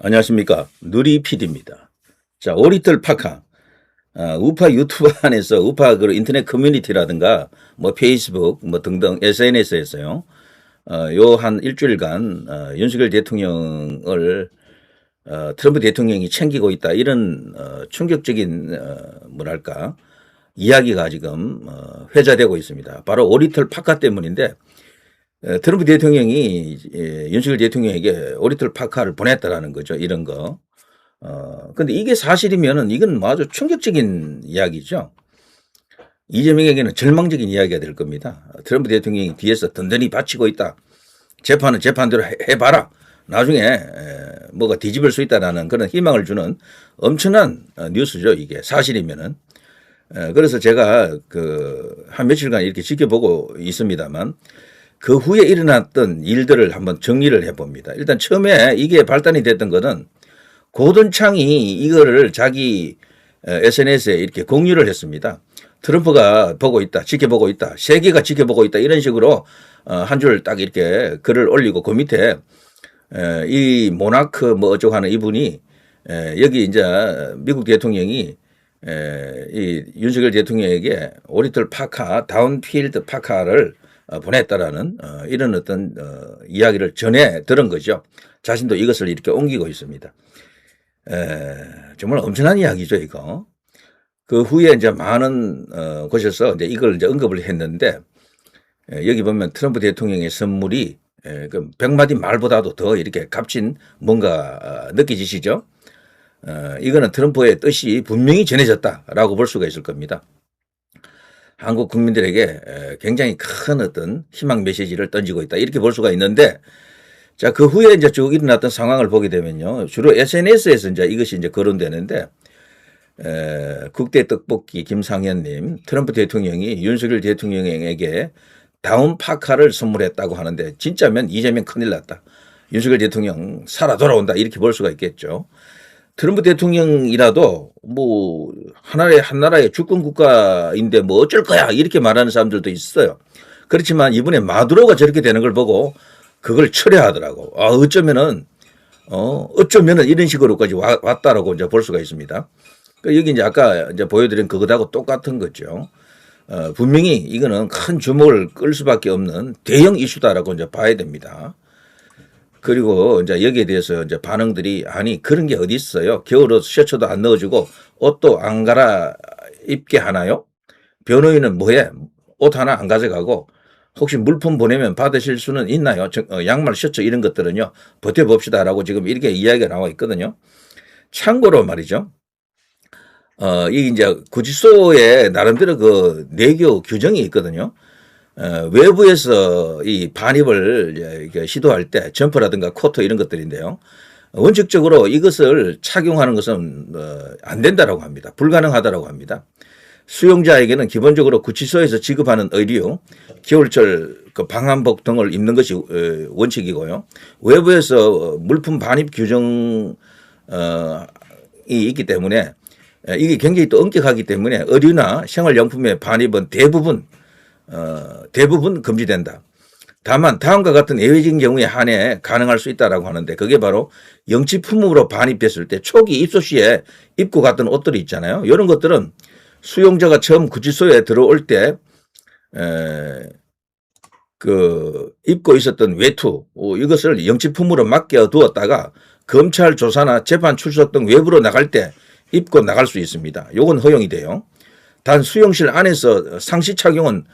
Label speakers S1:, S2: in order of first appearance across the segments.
S1: 안녕하십니까. 누리 PD입니다. 자, 오리틀 파카. 아, 우파 유튜브 안에서 우파 그 인터넷 커뮤니티라든가 뭐 페이스북 뭐 등등 SNS에서요. 어, 요 한 일주일간 어, 윤석열 대통령을 어, 트럼프 대통령이 챙기고 있다 이런 어, 충격적인 어, 뭐랄까 이야기가 지금 어, 회자되고 있습니다. 바로 오리틀 파카 때문인데 에, 트럼프 대통령이 예, 윤석열 대통령에게 오리틀 파카를 보냈다라는 거죠. 이런 거. 어, 근데 이게 사실이면은 이건 뭐 아주 충격적인 이야기죠. 이재명에게는 절망적인 이야기가 될 겁니다. 트럼프 대통령이 뒤에서 든든히 바치고 있다. 재판은 재판대로 해- 해봐라. 나중에 에, 뭐가 뒤집을 수 있다라는 그런 희망을 주는 엄청난 어, 뉴스죠. 이게 사실이면은. 에, 그래서 제가 그 한 며칠간 이렇게 지켜보고 있습니다만 그 후에 일어났던 일들을 한번 정리를 해봅니다. 일단 처음에 이게 발단이 됐던 거는 고든창이 이거를 자기 SNS에 이렇게 공유를 했습니다. 트럼프가 보고 있다, 지켜보고 있다, 세계가 지켜보고 있다 이런 식으로 어, 한줄 딱 이렇게 글을 올리고 그 밑에 에, 이 모나크 뭐 어쩌고 하는 이분이 에, 여기 이제 미국 대통령이 에, 이 윤석열 대통령에게 오리틀 파카, 다운필드 파카를 어, 보냈다라는 어, 이런 어떤 어, 이야기를 전해 들은 거죠. 자신도 이것을 이렇게 옮기고 있습니다. 에, 정말 엄청난 이야기죠, 이거. 그 후에 이제 많은 어, 곳에서 이제 이걸 이제 언급을 했는데 에, 여기 보면 트럼프 대통령의 선물이 에, 그 백마디 말보다도 더 이렇게 값진 뭔가 어, 느껴지시죠? 어, 이거는 트럼프의 뜻이 분명히 전해졌다라고 볼 수가 있을 겁니다. 한국 국민들에게 에, 굉장히 큰 어떤 희망 메시지를 던지고 있다 이렇게 볼 수가 있는데 자 그 후에 이제 쭉 일어났던 상황을 보게 되면요 주로 SNS에서 이제 이것이 이제 거론되는데 에, 국대 떡볶이 김상현님 트럼프 대통령이 윤석열 대통령에게 다운 파카를 선물했다고 하는데 진짜면 이재명 큰일 났다. 윤석열 대통령 살아 돌아온다 이렇게 볼 수가 있겠죠. 트럼프 대통령이라도 뭐 하나의 한 나라의 주권 국가인데 뭐 어쩔 거야 이렇게 말하는 사람들도 있어요. 그렇지만 이번에 마두로가 저렇게 되는 걸 보고 그걸 철회하더라고. 아 어쩌면은 어 어쩌면은 이런 식으로까지 와- 왔다라고 이제 볼 수가 있습니다. 그 여기 이제 아까 이제 보여드린 그것하고 똑같은 거죠. 어, 분명히 이거는 큰 주목을 끌 수밖에 없는 대형 이슈다라고 이제 봐야 됩니다. 그리고 이제 여기에 대해서 이제 반응들이 아니 그런 게 어디 있어요? 겨울옷 셔츠도 안 넣어주고 옷도 안 갈아 입게 하나요? 변호인은 뭐해? 옷 하나 안 가져가고 혹시 물품 보내면 받으실 수는 있나요? 저- 어, 양말, 셔츠 이런 것들은요 버텨봅시다라고 지금 이렇게 이야기가 나와 있거든요. 참고로 말이죠. 어, 이 이제 구치소에 나름대로 그 내교 규정이 있거든요. 어, 외부에서 이 반입을 이렇게 시도할 때 점퍼라든가 코트 이런 것들인데요. 원칙적으로 이것을 착용하는 것은 어, 안 된다라고 합니다. 불가능하다라고 합니다. 수용자에게는 기본적으로 구치소에서 지급하는 의류, 겨울철 그 방한복 등을 입는 것이 어, 원칙이고요. 외부에서 물품 반입 규정 어, 이 있기 때문에 에, 이게 굉장히 또 엄격하기 때문에 의류나 생활용품의 반입은 대부분 어, 대부분 금지된다. 다만 다음과 같은 예외적인 경우에 한해 가능할 수 있다라고 하는데 그게 바로 영치품으로 반입됐을 때 초기 입소 시에 입고 갔던 옷들이 있잖아요. 이런 것들은 수용자가 처음 구치소에 들어올 때 에, 그 입고 있었던 외투 어, 이것을 영치품으로 맡겨 두었다가 검찰 조사나 재판 출석 등 외부로 나갈 때 입고 나갈 수 있습니다. 요건 허용이 돼요. 단 수용실 안에서 상시 착용은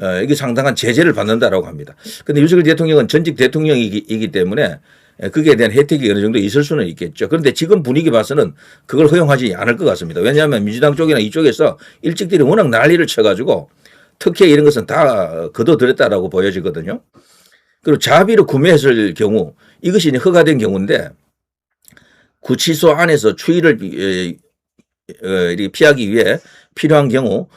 S1: 어, 이게 상당한 제재를 받는다라고 합니다. 근데 윤석열 대통령은 전직 대통령이기 때문에 에, 거기에 대한 혜택이 어느 정도 있을 수는 있겠죠. 그런데 지금 분위기 봐서는 그걸 허용하지 않을 것 같습니다. 왜냐하면 민주당 쪽이나 이쪽에서 일찍들이 워낙 난리를 쳐가지고 특혜 이런 것은 다 거둬들였다라고 보여지거든요. 그리고 자비로 구매했을 경우 이것이 허가된 경우인데 구치소 안에서 추위를 에, 어, 피하기 위해 필요한 경우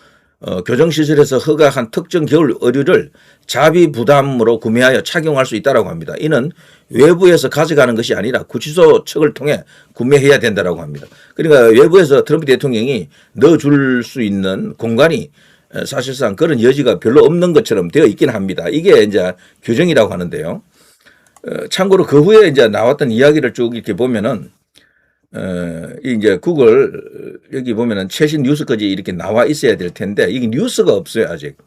S1: 어, 교정시설에서 허가한 특정 겨울 의류를 자비 부담으로 구매하여 착용할 수 있다라고 합니다. 이는 외부에서 가져가는 것이 아니라 구치소 측을 통해 구매해야 된다라고 합니다. 그러니까 외부에서 트럼프 대통령이 넣어줄 수 있는 공간이 어, 사실상 그런 여지가 별로 없는 것처럼 되어 있긴 합니다. 이게 이제 규정이라고 하는데요. 어, 참고로 그 후에 이제 나왔던 이야기를 쭉 이렇게 보면은 어, 이제 구글 여기 보면은 최신 뉴스까지 이렇게 나와 있어야 될 텐데 이게 뉴스가 없어요 아직.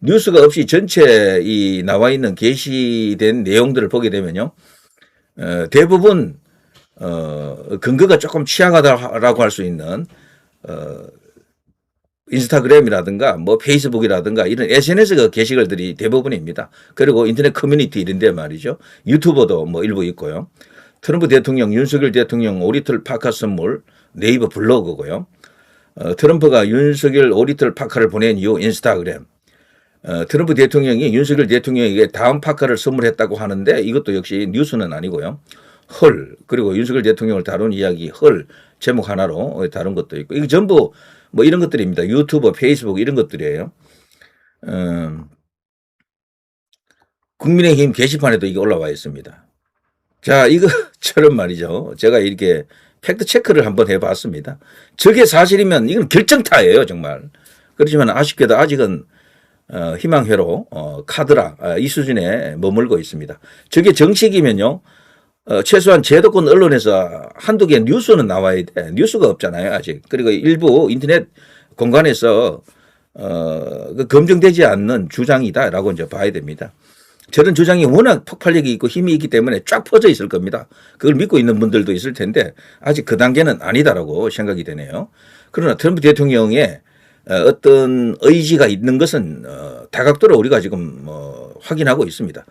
S1: 뉴스가 없이 전체 이 나와 있는 게시된 내용들을 보게 되면요, 어, 대부분 어, 근거가 조금 취약하다라고 할 수 있는 어, 인스타그램이라든가 뭐 페이스북이라든가 이런 SNS 게시글들이 대부분입니다. 그리고 인터넷 커뮤니티 이런 데 말이죠. 유튜버도 뭐 일부 있고요. 트럼프 대통령, 윤석열 대통령 오리틀 파카 선물 네이버 블로그고요. 어, 트럼프가 윤석열 오리틀 파카를 보낸 이후 인스타그램. 어, 트럼프 대통령이 윤석열 대통령에게 다음 파카를 선물했다고 하는데 이것도 역시 뉴스는 아니고요. 헐 그리고 윤석열 대통령을 다룬 이야기 헐 제목 하나로 다룬 것도 있고 이게 전부 뭐 이런 것들입니다. 유튜브, 페이스북 이런 것들이에요. 음, 국민의힘 게시판에도 이게 올라와 있습니다. 자, 이거처럼 말이죠. 제가 이렇게 팩트 체크를 한번 해봤습니다. 저게 사실이면 이건 결정타예요, 정말. 그렇지만 아쉽게도 아직은 어, 희망회로 어, 카드라 아, 이 수준에 머물고 있습니다. 저게 정식이면요. 어, 최소한 제도권 언론에서 한두 개 뉴스는 나와야 돼. 뉴스가 없잖아요, 아직. 그리고 일부 인터넷 공간에서 어, 그 검증되지 않는 주장이다라고 이제 봐야 됩니다. 저런 주장이 워낙 폭발력이 있고 힘이 있기 때문에 쫙 퍼져 있을 겁니다. 그걸 믿고 있는 분들도 있을 텐데 아직 그 단계는 아니다라고 생각이 되네요. 그러나 트럼프 대통령의 어, 어떤 의지가 있는 것은 어, 다각도로 우리가 지금 뭐 확인하고 있습니다.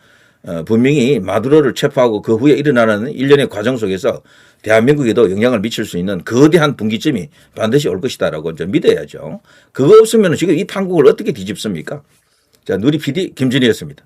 S1: 어, 분명히 마두로를 체포하고 그 후에 일어나는 일련의 과정 속에서 대한민국에도 영향을 미칠 수 있는 거대한 분기점이 반드시 올 것이다라고 이제 믿어야죠. 그거 없으면 지금 이 판국을 어떻게 뒤집습니까? 자, 누리 PD 김진희였습니다.